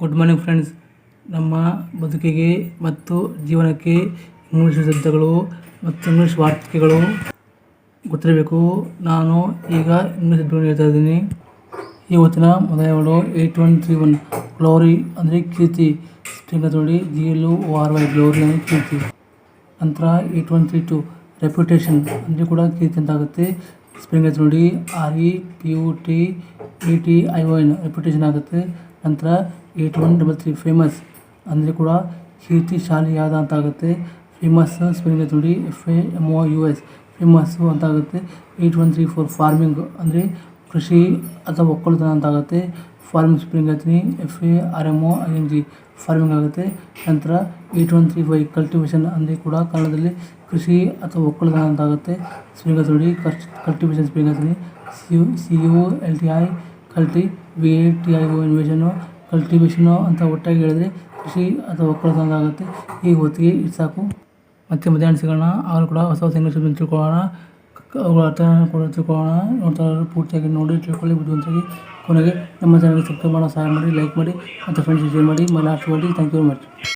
Good morning friends ನಮ್ಮ ಬದುಕಿಗೆ ಮತ್ತು ಜೀವನಕ್ಕೆ ಇಂಗ್ಲೀಷ್ ಶಬ್ದಗಳು ಮತ್ತು ಇಂಗ್ಲೀಷ್ ವಾಕ್ಯಗಳು ಗೊತ್ತಿರಬೇಕು. ನಾನು ಈಗ ಇಂಗ್ಲೀಷ್ ಶಬ್ದಗಳು ಹೇಳ್ತಾ ಇದ್ದೀನಿ. ಇವತ್ತಿನ ಮೊದಲನೇಗಳು eight one three one glory ಅಂದರೆ ಕೀರ್ತಿ. ಸ್ಟ್ರಿಂಗ್ ನೋಡಿ. G L O R Y glory ಅಂದರೆ ಕೀರ್ತಿ. ನಂತರ eight one three two reputation ಅಂದರೆ ಕೂಡ ಕೀರ್ತಿ ಅಂತ ಆಗುತ್ತೆ. ಆಯ್ತು ನೋಡಿ. R E P U T E T I O N reputation ಆಗುತ್ತೆ. ನಂತರ eight one double three famous ಅಂದರೆ ಕೂಡ ಕೀರ್ತಿ ಶಾಲಿಯಾದ ಅಂತ ಆಗುತ್ತೆ ಫೇಮಸ್ ಸ್ಪೆಲ್ಲಿಂಗ್ ನೋಡಿ F A M O U S famous ಅಂತ ಆಗುತ್ತೆ eight one three four farming ಅಂದರೆ ಕೃಷಿ ಅಥವಾ ಒಕ್ಕಲುತನ ಅಂತ ಆಗುತ್ತೆ ಫಾರ್ಮಿಂಗ್ ಸ್ಪೆಲ್ಲಿಂಗ್ ಹೇಳ್ತೀನಿ. F A R M O I N G farming ಆಗುತ್ತೆ. ನಂತರ eight one three five cultivation ಅಂದರೆ ಕೂಡ ಕನ್ನಡದಲ್ಲಿ ಕೃಷಿ ಅಥವಾ ಒಕ್ಕಲುತನ ಅಂತ ಆಗುತ್ತೆ ಸ್ಪೆಲ್ಲಿಂಗ್ ನೋಡಿ ಕಲ್ಟಿವೇಷನ್ ಸ್ಪೆಲ್ಲಿಂಗ್ ಹೇಳ್ತೀನಿ. C U C U L T I culti V A T I O ಇನ್ವೇಷನು cultivation ಅಂತ ಒಟ್ಟಾಗಿ ಹೇಳಿದ್ರೆ ಕೃಷಿ ಅಥವಾ ಒಕ್ಕಲುತನ ಆಗುತ್ತೆ ಈ ಹೊತ್ತಿಗೆ ಸಾಕು. ಮತ್ತೆ ಮಧ್ಯಾಹ್ನ ಸಿಗೋಣ ಆಗಲೂ ಕೂಡ ಹೊಸ ಹೊಸ ಇಂಗ್ಲೀಷ್ ತಿಳ್ಕೊಳ್ಳೋಣ. ಅವುಗಳ ಅರ್ಥ ಕೂಡ ತಿಳ್ಕೊಳ್ಳೋಣ. ನೋಡ್ತಾ ಪೂರ್ತಿಯಾಗಿ ನೋಡಿ, ತಿಳ್ಕೊಳ್ಳಿ ಬುದ್ಧಿವಂತಾಗಿ ಕೊನೆಗೆ ನಮ್ಮ ಚಾನಲ್ಗೆ ಸಬ್ಸ್ಕ್ರೈಬ್ ಮಾಡೋ ಸಹಾಯ ಮಾಡಿ ಲೈಕ್ ಮಾಡಿ, ಮತ್ತು ಫ್ರೆಂಡ್ಸ್ ಶೇರ್ ಮಾಡಿ. ಮನೆ ಮಾಡಿ ಥ್ಯಾಂಕ್ ಯು ವೆರಿ ಮಚ್